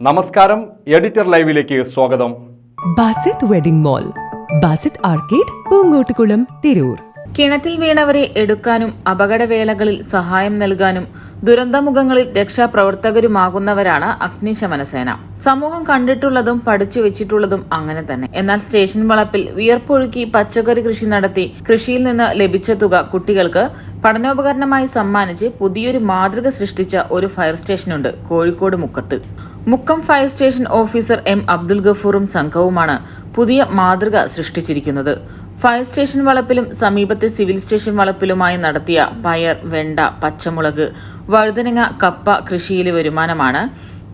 നമസ്കാരം എഡിറ്റർ ലൈവിലേക്ക് സ്വാഗതം. Basith wedding mall Basith arcade Poongottukulam Tirur. കിണറ്റിൽ വീണവരെ എടുക്കാനും അപകടവേളകളിൽ സഹായം നൽകാനും ദുരന്തമുഖങ്ങളിൽ രക്ഷാപ്രവർത്തകരുമാകുന്നവരാണ് അഗ്നിശമന സേന സമൂഹം കണ്ടിട്ടുള്ളതും പഠിച്ചു വെച്ചിട്ടുള്ളതും അങ്ങനെ തന്നെ. എന്നാൽ സ്റ്റേഷൻ വളപ്പിൽ വിയർപ്പൊഴുക്കി പച്ചക്കറി കൃഷി നടത്തി കൃഷിയിൽ നിന്ന് ലഭിച്ച തുക കുട്ടികൾക്ക് പഠനോപകരണമായി സമ്മാനിച്ച് പുതിയൊരു മാതൃക സൃഷ്ടിച്ച ഒരു ഫയർ സ്റ്റേഷനുണ്ട് കോഴിക്കോട് മുക്കത്ത്. Mukkam fire station officer M Abdul ഗഫൂറും സംഘവുമാണ് പുതിയ മാതൃക സൃഷ്ടിച്ചിരിക്കുന്നത്. ഫയർ സ്റ്റേഷൻ വളപ്പിലും സമീപത്തെ സിവിൽ സ്റ്റേഷൻ വളപ്പിലുമായി നടത്തിയ പയർ വെണ്ട പച്ചമുളക് വഴുതനങ്ങ കപ്പ കൃഷിയിലെ വരുമാനമാണ്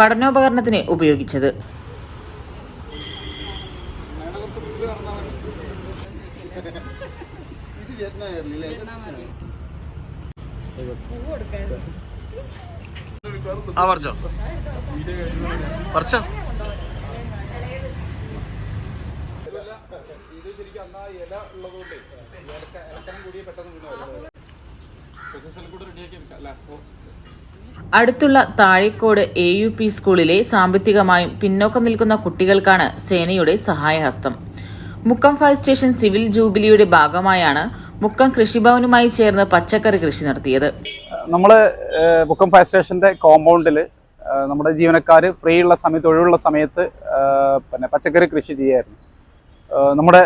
പഠനോപകരണത്തിന് ഉപയോഗിച്ചത്. പറിച്ചോ. പറിച്ചോ. അടുത്തുള്ള താഴേക്കോട് എ യു പി സ്കൂളിലെ സാമ്പത്തികമായും പിന്നോക്കം നിൽക്കുന്ന കുട്ടികൾക്കാണ് സേനയുടെ സഹായഹസ്തം. മുക്കം ഫയർ സ്റ്റേഷൻ സിവിൽ ജൂബിലിയുടെ ഭാഗമായാണ് മുക്കം കൃഷിഭവനുമായി ചേർന്ന് പച്ചക്കറി കൃഷി നടത്തിയത്. നമ്മൾ മുക്കം ഫയർ സ്റ്റേഷന്റെ കോമ്പൗണ്ടിൽ നമ്മുടെ ജീവനക്കാർ ഫ്രീ ഉള്ള സമയത്ത് ഒഴിവുള്ള സമയത്ത് പിന്നെ പച്ചക്കറി കൃഷി ചെയ്യായിരുന്നു. നമ്മുടെ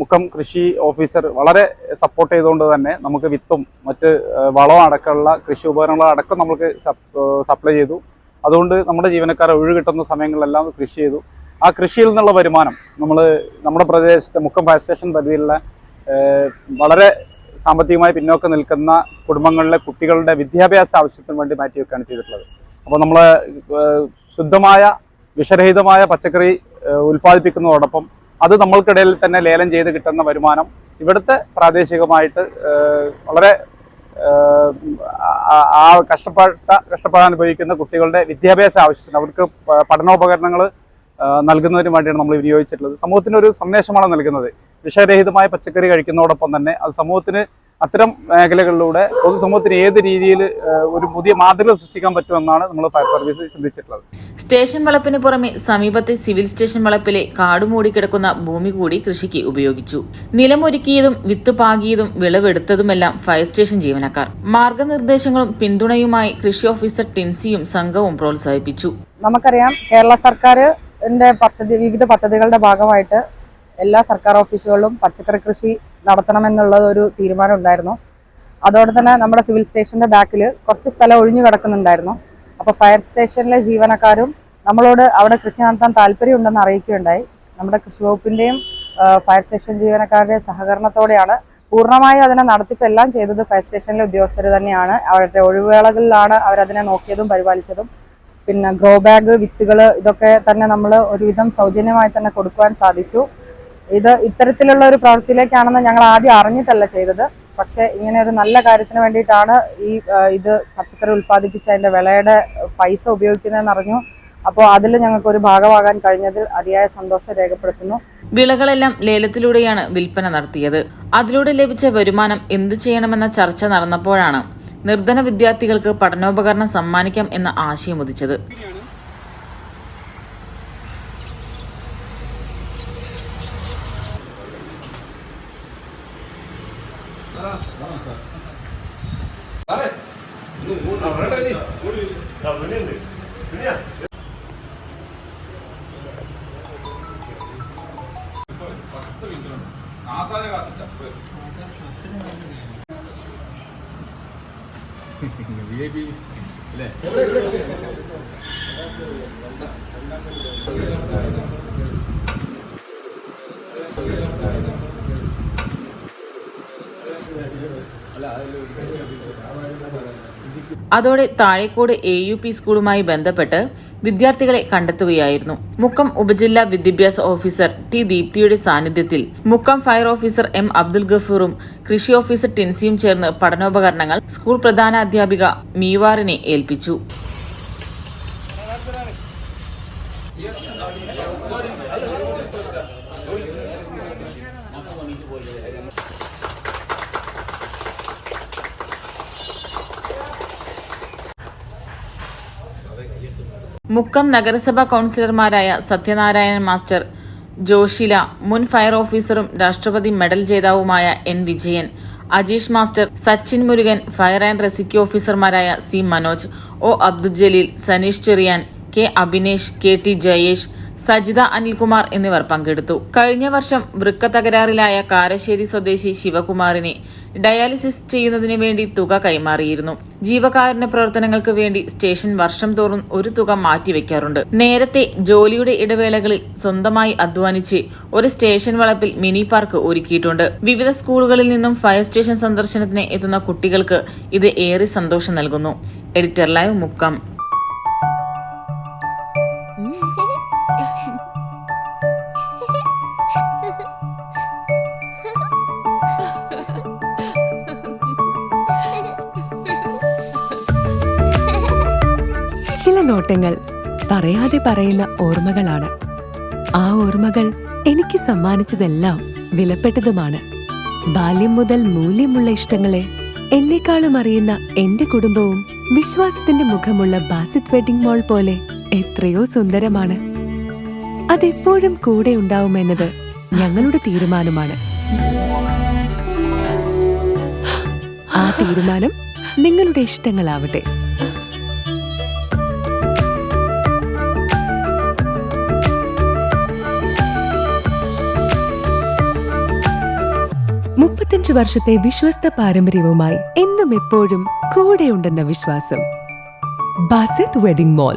മുക്കം കൃഷി ഓഫീസർ വളരെ സപ്പോർട്ട് ചെയ്തുകൊണ്ട് തന്നെ നമുക്ക് വിത്തും മറ്റ് വളവും അടക്കമുള്ള കൃഷി ഉപകരണങ്ങളും അടക്കം നമുക്ക് സപ്ലൈ ചെയ്തു. അതുകൊണ്ട് നമ്മുടെ ജീവനക്കാർ ഒഴിവ് കിട്ടുന്ന സമയങ്ങളിലെല്ലാം കൃഷി ചെയ്തു. ആ കൃഷിയിൽ നിന്നുള്ള വരുമാനം നമ്മൾ നമ്മുടെ പ്രദേശത്തെ മുക്കം ഫയർ സ്റ്റേഷൻ പരിധിയിലുള്ള വളരെ സാമ്പത്തികമായി പിന്നോക്കം നിൽക്കുന്ന കുടുംബങ്ങളിലെ കുട്ടികളുടെ വിദ്യാഭ്യാസ ആവശ്യത്തിന് വേണ്ടി മാറ്റിവെക്കുകയാണ് ചെയ്തിട്ടുള്ളത്. അപ്പോൾ നമ്മൾ ശുദ്ധമായ വിഷരഹിതമായ പച്ചക്കറി ഉൽപ്പാദിപ്പിക്കുന്നതോടൊപ്പം അത് നമ്മൾക്കിടയിൽ തന്നെ ലേലം ചെയ്ത് കിട്ടുന്ന വരുമാനം ഇവിടുത്തെ പ്രാദേശികമായിട്ട് വളരെ ആ- കഷ്ടപ്പെട്ട കഷ്ടപ്പെടാൻ ഉപയോഗിക്കുന്ന കുട്ടികളുടെ വിദ്യാഭ്യാസ ആവശ്യത്തിന് അവർക്ക് പഠനോപകരണങ്ങൾ നൽകുന്നതിന് വേണ്ടിയാണ് നമ്മൾ വിനിയോഗിച്ചിട്ടുള്ളത്. സമൂഹത്തിന് ഒരു സന്ദേശമാണ് നൽകുന്നത്. വിഷരഹിതമായ പച്ചക്കറി കഴിക്കുന്നതോടൊപ്പം തന്നെ അത് സമൂഹത്തിന് അത്തരം മേഖലകളിലൂടെ പൊതുസമൂഹത്തിന് ഏത് രീതിയിൽ ഒരു പുതിയ മാതൃക സൃഷ്ടിക്കാൻ പറ്റുമെന്നാണ് നമ്മൾ ഫയർ സർവീസ് ചിന്തിച്ചിട്ടുള്ളത്. സ്റ്റേഷൻ വളപ്പിന് പുറമെ സമീപത്തെ സിവിൽ സ്റ്റേഷൻ വളപ്പിലെ കാടുമൂടി കിടക്കുന്ന ഭൂമി കൂടി കൃഷിക്ക് ഉപയോഗിച്ചു. നിലമൊരുക്കിയതും വിത്ത് പാകിയതും വിളവെടുത്തതുമെല്ലാം ഫയർ സ്റ്റേഷൻ ജീവനക്കാർ. മാർഗനിർദ്ദേശങ്ങളും പിന്തുണയുമായി കൃഷി ഓഫീസർ ടിൻസിയും സംഘവും പ്രോത്സാഹിപ്പിച്ചു. നമുക്കറിയാം കേരള സർക്കാർ പദ്ധതി വിവിധ പദ്ധതികളുടെ ഭാഗമായിട്ട് എല്ലാ സർക്കാർ ഓഫീസുകളിലും പച്ചക്കറി കൃഷി നടത്തണമെന്നുള്ള ഒരു തീരുമാനം ഉണ്ടായിരുന്നു. അതോടെ തന്നെ നമ്മുടെ സിവിൽ സ്റ്റേഷന്റെ ബാക്കിൽ കുറച്ച് സ്ഥലം ഒഴിഞ്ഞു കിടക്കുന്നുണ്ടായിരുന്നു. അപ്പോൾ ഫയർ സ്റ്റേഷനിലെ ജീവനക്കാരും നമ്മളോട് അവിടെ കൃഷി നടത്താൻ താല്പര്യമുണ്ടെന്ന് അറിയിക്കുകയുണ്ടായി. നമ്മുടെ കൃഷി വകുപ്പിന്റെയും ഫയർ സ്റ്റേഷൻ ജീവനക്കാരുടെയും സഹകരണത്തോടെയാണ് പൂർണമായും അതിനെ നടത്തിപ്പെല്ലാം ചെയ്തത് ഫയർ സ്റ്റേഷനിലെ ഉദ്യോഗസ്ഥർ തന്നെയാണ്. അവരുടെ ഒഴിവുവേളകളിലാണ് അവരതിനെ നോക്കിയതും പരിപാലിച്ചതും. പിന്നെ ഗ്രോ ബാഗ് വിത്തുകൾ ഇതൊക്കെ തന്നെ നമ്മൾ ഒരുവിധം സൗജന്യമായി തന്നെ കൊടുക്കുവാൻ സാധിച്ചു. ഇത് ഇത്തരത്തിലുള്ള ഒരു പ്രവൃത്തിയിലേക്കാണെന്ന് ഞങ്ങൾ ആദ്യം അറിഞ്ഞിട്ടല്ല ചെയ്തത്. പക്ഷെ ഇങ്ങനെ ഒരു നല്ല കാര്യത്തിന് വേണ്ടിയിട്ടാണ് ഈ ഇത് പച്ചക്കറി ഉൽപ്പാദിപ്പിച്ച അതിന്റെ വിളയുടെ പൈസ ഉപയോഗിക്കുന്നതെന്ന് അറിഞ്ഞു. അപ്പോൾ അതിൽ ഞങ്ങൾക്ക് ഒരു ഭാഗമാകാൻ കഴിഞ്ഞതിൽ അതിയായ സന്തോഷം രേഖപ്പെടുത്തുന്നു. വിളകളെല്ലാം ലേലത്തിലൂടെയാണ് വിൽപ്പന നടത്തിയത്. അതിലൂടെ ലഭിച്ച വരുമാനം എന്ത് ചെയ്യണമെന്ന ചർച്ച നടന്നപ്പോഴാണ് നിർധന വിദ്യാർത്ഥികൾക്ക് പഠനോപകരണം സമ്മാനിക്കാം എന്ന ആശയം ഉദിച്ചത്. ആസാന കാത്തിച്ച വി ഐ പി അല്ലേ അതോടെ താഴേക്കോട് എ യു പി സ്കൂളുമായി ബന്ധപ്പെട്ട് വിദ്യാർത്ഥികളെ കണ്ടെത്തുകയായിരുന്നു. മുക്കം ഉപജില്ലാ വിദ്യാഭ്യാസ ഓഫീസർ ടി ദീപ്തിയുടെ സാന്നിധ്യത്തിൽ Mukkam fire officer M Abdul ഗഫൂറും കൃഷി ഓഫീസർ ടിൻസിയും ചേർന്ന് പഠനോപകരണങ്ങൾ സ്കൂൾ പ്രധാനാധ്യാപിക മീവാറിനെ ഏൽപ്പിച്ചു. മുക്കം നഗരസഭാ കൗൺസിലർമാരായ സത്യനാരായണൻ മാസ്റ്റർ ജോഷില മുൻ ഫയർ ഓഫീസറും രാഷ്ട്രപതി medal ജേതാവുമായ N Vijayan Ajeesh master Sachin Murukan fire and rescue ഓഫീസർമാരായ C Manoj O Abdul Jaleel Saneesh Cheriyan K Abhinesh K T Jayesh Sajitha Anilkumar എന്നിവർ പങ്കെടുത്തു. കഴിഞ്ഞ വർഷം വൃക്ക തകരാറിലായ കാരശ്ശേരി സ്വദേശി ശിവകുമാറിനെ ഡയാലിസിസ് ചെയ്യുന്നതിന് വേണ്ടി തുക കൈമാറിയിരുന്നു. ജീവകാരുണ്യ പ്രവർത്തനങ്ങൾക്ക് വേണ്ടി സ്റ്റേഷൻ വർഷം തോറും ഒരു തുക മാറ്റിവെക്കാറുണ്ട്. നേരത്തെ ജോലിയുടെ ഇടവേളകളിൽ സ്വന്തമായി അധ്വാനിച്ച് ഒരു സ്റ്റേഷൻ വളപ്പിൽ മിനി പാർക്ക് ഒരുക്കിയിട്ടുണ്ട്. വിവിധ സ്കൂളുകളിൽ നിന്നും ഫയർ സ്റ്റേഷൻ സന്ദർശനത്തിന് എത്തുന്ന കുട്ടികൾക്ക് ഇത് ഏറെ സന്തോഷം നൽകുന്നു. Editor live Mukkam. ചില നോട്ടങ്ങൾ പറയാതെ പറയുന്ന ഓർമ്മകളാണ്. ആ ഓർമ്മകൾ എനിക്ക് സമ്മാനിച്ചതെല്ലാം വിലപ്പെട്ടതുമാണ്. ബാല്യം മുതൽ മൂല്യമുള്ള ഇഷ്ടങ്ങളെ എന്നെക്കാളും അറിയുന്ന എന്റെ കുടുംബവും വിശ്വാസത്തിന്റെ മുഖമുള്ള ബാസിത് വെഡിംഗ് മോൾ പോലെ എത്രയോ സുന്ദരമാണ്. അതെപ്പോഴും കൂടെ ഉണ്ടാവുമെന്നത് ഞങ്ങളുടെ തീരുമാനമാണ്. ആ തീരുമാനം നിങ്ങളുടെ ഇഷ്ടങ്ങളാവട്ടെ. മുപ്പത്തഞ്ചു വർഷത്തെ വിശ്വസ്ത പാരമ്പര്യവുമായി എന്നും എപ്പോഴും കൂടെയുണ്ടെന്ന വിശ്വാസം. Basith wedding mall.